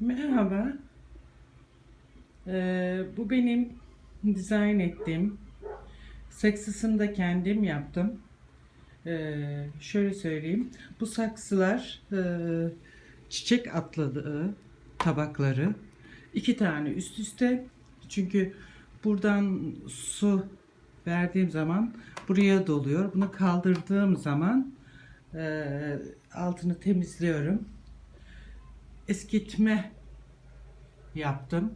Merhaba. Ee, bu benim dizayn ettiğim saksısını da kendim yaptım. Ee, şöyle söyleyeyim. Bu saksılar e, çiçek atladığı tabakları. iki tane üst üste. Çünkü buradan su verdiğim zaman buraya doluyor. Bunu kaldırdığım zaman e, altını temizliyorum eskitme yaptım.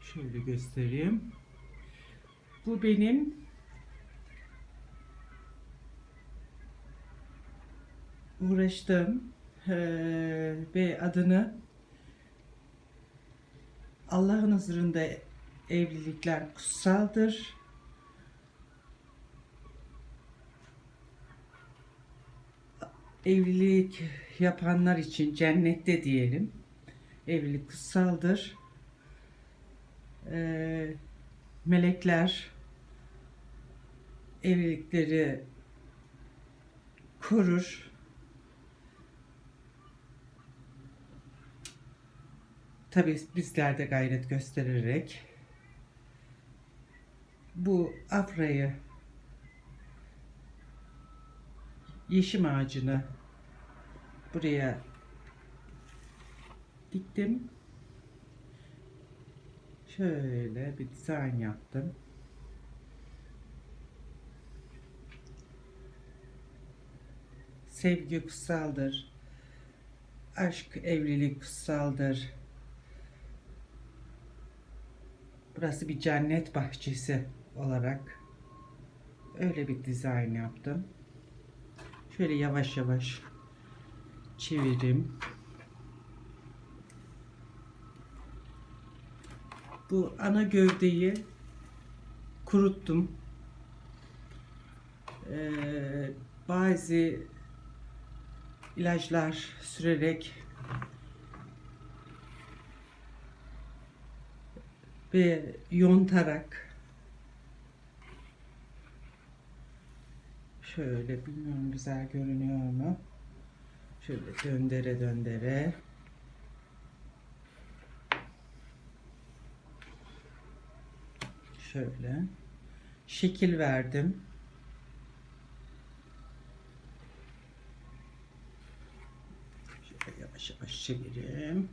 Şöyle göstereyim. Bu benim uğraştığım ve adını Allah'ın huzurunda evlilikler kutsaldır. Evlilik yapanlar için cennette diyelim. Evlilik kutsaldır. Ee, melekler evlilikleri korur. Tabii bizler de gayret göstererek bu afrayı yeşim ağacını buraya diktim. Şöyle bir dizayn yaptım. Sevgi kutsaldır. Aşk, evlilik kutsaldır. Burası bir cennet bahçesi olarak öyle bir dizayn yaptım. Şöyle yavaş yavaş çevireyim. Bu ana gövdeyi kuruttum. Ee, bazı ilaçlar sürerek ve yontarak Şöyle bilmiyorum güzel görünüyor mu? Şöyle döndere döndere. Şöyle şekil verdim. Şöyle yavaş yavaş çevireyim.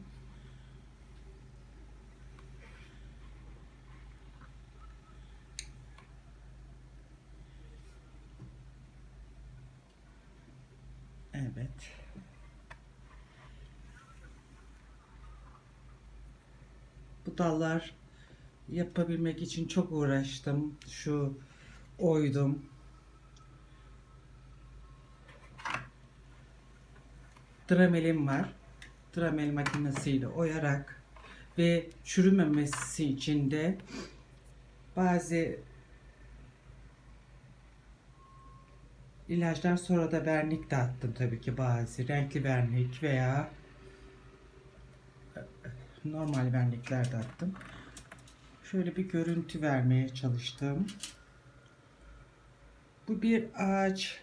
Bu dallar yapabilmek için çok uğraştım. Şu oydum. Dramelim var. Dramel makinesiyle oyarak ve çürümemesi için de bazı İlaçtan sonra da vernik de attım tabii ki bazı. Renkli vernik veya normal vernikler de attım. Şöyle bir görüntü vermeye çalıştım. Bu bir ağaç